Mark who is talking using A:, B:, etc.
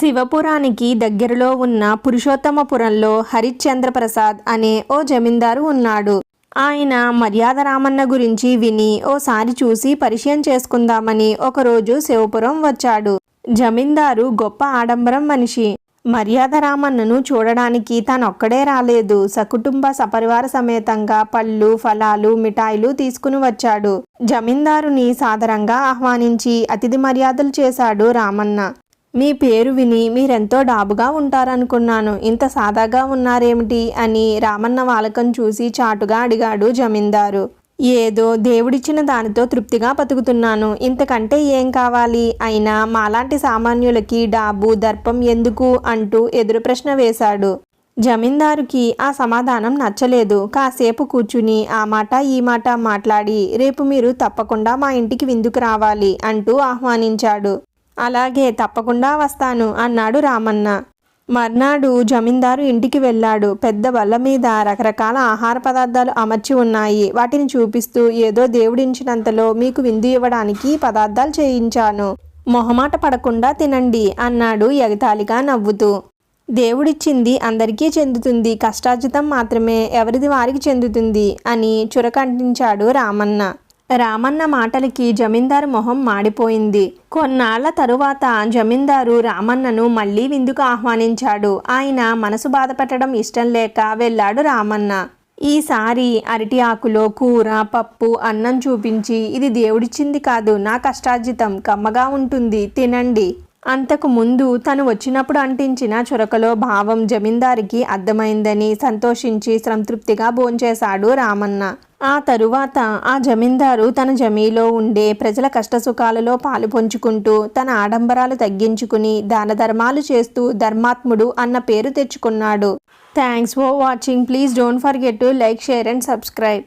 A: శివపురానికి దగ్గరలో ఉన్న పురుషోత్తమపురంలో హరిశ్చంద్ర ప్రసాద్ అనే ఓ జమీందారు ఉన్నాడు. ఆయన మర్యాద రామన్న గురించి విని ఓసారి చూసి పరిచయం చేసుకుందామని ఒకరోజు శివపురం వచ్చాడు. జమీందారు గొప్ప ఆడంబరం మనిషి. మర్యాద రామన్నను చూడడానికి తానొక్కడే రాలేదు. సకుటుంబ సపరివార సమేతంగా పళ్ళు ఫలాలు మిఠాయిలు తీసుకుని వచ్చాడు. జమీందారుని సాదరంగా ఆహ్వానించి అతిథి మర్యాదలు చేశాడు రామన్న. మీ పేరు విని మీరెంతో డాబుగా ఉంటారనుకున్నాను. ఇంత సాదాగా ఉన్నారేమిటి? అని రామన్న వాలకం చూసి చాటుగా అడిగాడు జమీందారు. ఏదో దేవుడిచ్చిన దానితో తృప్తిగా బతుకుతున్నాను. ఇంతకంటే ఏం కావాలి? అయినా మాలాంటి సామాన్యులకి డాబు దర్పం ఎందుకు? అంటూ ఎదురు ప్రశ్న వేశాడు. జమీందారుకి ఆ సమాధానం నచ్చలేదు. కాసేపు కూర్చుని ఆ మాట ఈ మాట మాట్లాడి రేపు మీరు తప్పకుండా మా ఇంటికి విందుకు రావాలి అంటూ ఆహ్వానించాడు. అలాగే తప్పకుండా వస్తాను అన్నాడు రామన్న. మర్నాడు జమీందారు ఇంటికి వెళ్ళాడు. పెద్ద బల్ల మీద రకరకాల ఆహార పదార్థాలు అమర్చి ఉన్నాయి. వాటిని చూపిస్తూ ఏదో దేవుడించినంతలో మీకు విందు ఇవ్వడానికి పదార్థాలు చేయించాను. మొహమాట పడకుండా తినండి అన్నాడు ఎగతాళిగా నవ్వుతూ. దేవుడిచ్చింది అందరికీ చెందుతుంది. కష్టార్జితం మాత్రమే ఎవరిది వారికి చెందుతుంది అని చురకంటించాడు రామన్న. రామన్న మాటలకి జమీందారు మొహం మాడిపోయింది. కొన్నాళ్ళ తరువాత జమీందారు రామన్నను మళ్ళీ విందుకు ఆహ్వానించాడు. ఆయన మనసు బాధపెట్టడం ఇష్టం లేక వెళ్ళాడు రామన్న. ఈసారి అరటి ఆకులో కూర పప్పు అన్నం చూపించి ఇది దేవుడిచ్చింది కాదు నా కష్టార్జితం కమ్మగా ఉంటుంది తినండి. అంతకు ముందు తను వచ్చినప్పుడు అంటించిన చురకలో భావం జమీందారికి అర్థమైందని సంతోషించి సంతృప్తిగా భోంచేశాడు రామన్న. ఆ తరువాత ఆ జమీందారు తన జమీలో ఉండే ప్రజల కష్టసుఖాలలో పాలు పంచుకుంటూ తన ఆడంబరాలు తగ్గించుకుని దాన ధర్మాలు చేస్తూ ధర్మాత్ముడు అన్న పేరు తెచ్చుకున్నాడు. Thanks for watching please don't forget to like share and subscribe